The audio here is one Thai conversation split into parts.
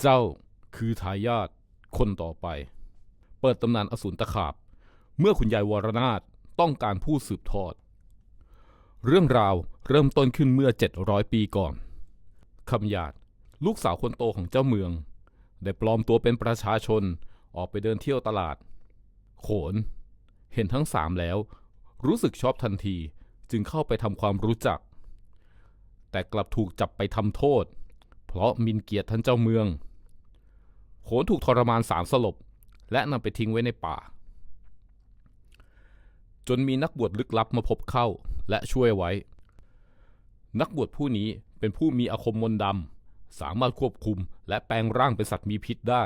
เจ้าคือทายาทคนต่อไป เปิดตำนานอสูรตะขาบ เมื่อคุณยายวรนาถต้องการผู้สืบทอด เรื่องราวเริ่มต้นขึ้นเมื่อ 700 ปีก่อนคำหยาดลูกสาวคนโตของเจ้าเมือง ได้ปลอมตัวเป็นประชาชนออกไปเดินเที่ยวตลาด โขน เห็นทั้งสามแล้ว รู้สึกชอบทันทีจึงเข้าไปทำความรู้จัก แต่กลับถูกจับไปทำโทษ เพราะมินเกียรติท่านเจ้าเมือง โขนถูกทรมานสามสลบ และนำไปทิ้งไว้ในป่า จนมีนักบวชลึกลับมาพบเข้าและช่วยไว้ นักบวชผู้นี้เป็นผู้มีอาคมมนดำสามารถควบคุมและแปลงร่างเป็นสัตว์มีพิษได้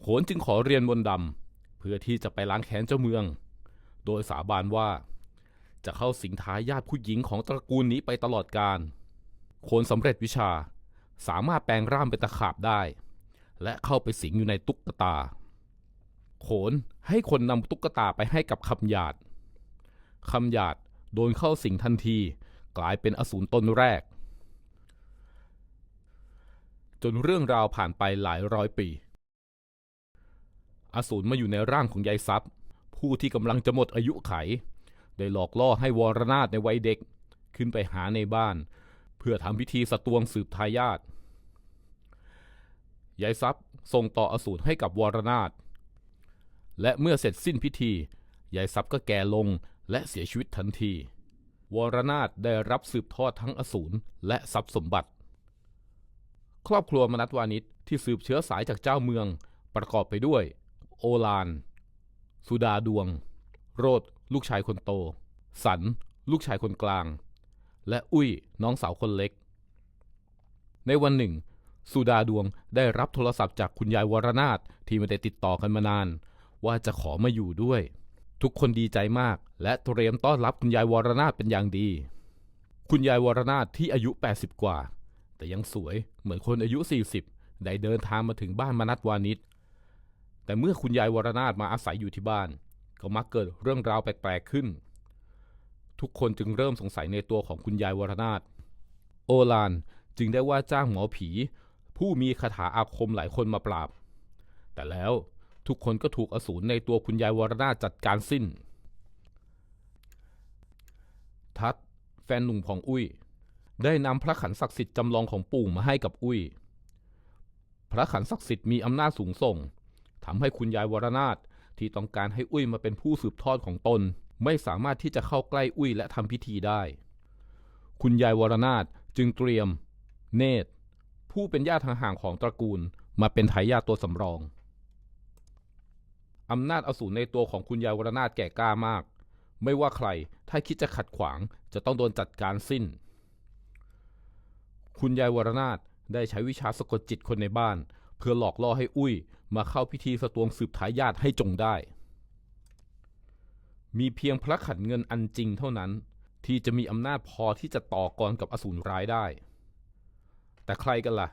โขนจึงขอเรียนมนดำเพื่อที่จะไปล้างแค้นเจ้าเมือง โดยสาบานว่าจะเข้าสิงท้ายญาทผู้หญิงของตระกูลนี้ไปตลอดกาลโขนสำเร็จวิชา สามารถแปลงร่างเป็นตะขาบได้ และเข้าไปสิงอยู่ในตุ๊กตา โขนให้คนนำตุ๊กตาไปให้กับคำหยาดคำหยาดโดนเข้าสิงทันที กลายเป็นอสูรตนแรก จนเรื่องราวผ่านไปหลายร้อยปี อสูรมาอยู่ในร่างของยายซับผู้ที่กำลังจะหมดอายุไข ได้หลอกล่อให้วรนาถในวัยเด็ก ขึ้นไปหาในบ้าน เพื่อทำพิธีสตวงสืบทายาท ยายซับส่งต่ออสูรให้กับวรนาถและเมื่อเสร็จสิ้นพิธียายซับก็แก่ลงและเสียชีวิตทันที วรนาถได้รับสืบทอดทั้งอสูรและทรัพย์สมบัติ ครอบครัวมนัตวานิชที่สืบเชื้อสายจากเจ้าเมือง ประกอบไปด้วย โอลาน สุดาดวง โรดลูกชายคนโต สัน ลูกชายคนกลาง และอุ้ยน้องสาวคนเล็ก ในวันหนึ่ง สุดาดวงได้รับโทรศัพท์จากคุณยายวรนาถที่ไม่ได้ติดต่อกันมานาน ว่าจะขอมาอยู่ด้วย ทุกคนดีใจมาก และเตรียมต้อนรับคุณยายวรนาถเป็นอย่างดี คุณยายวรนาถที่อายุ 80 กว่า แต่ยังสวยเหมือนคนอายุ 40 ได้เดินทางมาถึงบ้านมนัตวานิชแต่เมื่อคุณยายวรนาถมาอาศัยอยู่ที่บ้าน ก็มักเกิดเรื่องราวแปลกๆขึ้น ทุกคนจึงเริ่มสงสัยในตัวของคุณยายวรนาถโอลานจึงได้ว่าจ้างหมอผี ผู้มีคาถาอาคมหลายคนมาปราบ แต่แล้วทุกคนก็ถูกอสูรในตัวคุณยายวรนาจัดการสิ้น ทัดแฟนหนุ่มของอุ้ย ได้นำพระขันศักดิ์สิทธิ์จำลองของปู่มาให้กับอุ้ย พระขันศักดิ์สิทธิ์มีอำนาจสูงส่งทำให้คุณยายวรนาถที่ต้องการให้อุ้ยมาเป็นผู้สืบทอดของตน ไม่สามารถที่จะเข้าใกล้อุ้ยและทำพิธีได้ คุณยายวรนาถจึงเตรียม เนตร ผู้เป็นญาติห่างๆของตระกูลมาเป็นทายาทตัวสำรอง อำนาจอสูรในตัวของคุณยายวรนาถแก่กล้ามาก ไม่ว่าใครถ้าคิดจะขัดขวางจะต้องโดนจัดการสิ้น คุณยายวรนาถได้ใช้วิชาสะกดจิตคนในบ้าน เพื่อหลอกล่อให้อุ้ย มาเข้าพิธีสตวงสืบทายาทให้จงได้ มีเพียงพระขันเงินอันจริงเท่านั้น ที่จะมีอำนาจพอที่จะต่อกรกับอสูรร้ายได้ แต่ใครกันล่ะ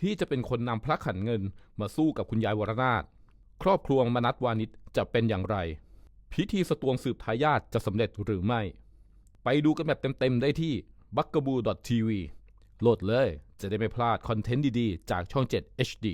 ที่จะเป็นคนนำพระขันเงินมาสู้กับคุณยายวรนาถครอบครัวมนัตวานิชจะเป็นอย่างไร พิธีสตวงสืบทายาทจะสำเร็จหรือไม่ ไปดูกันแบบเต็มๆได้ที่ b u g a b o o TV โหลดเลยจะได้ไม่พลาดคอนเทนต์ดีๆ จากช่อง 7 HD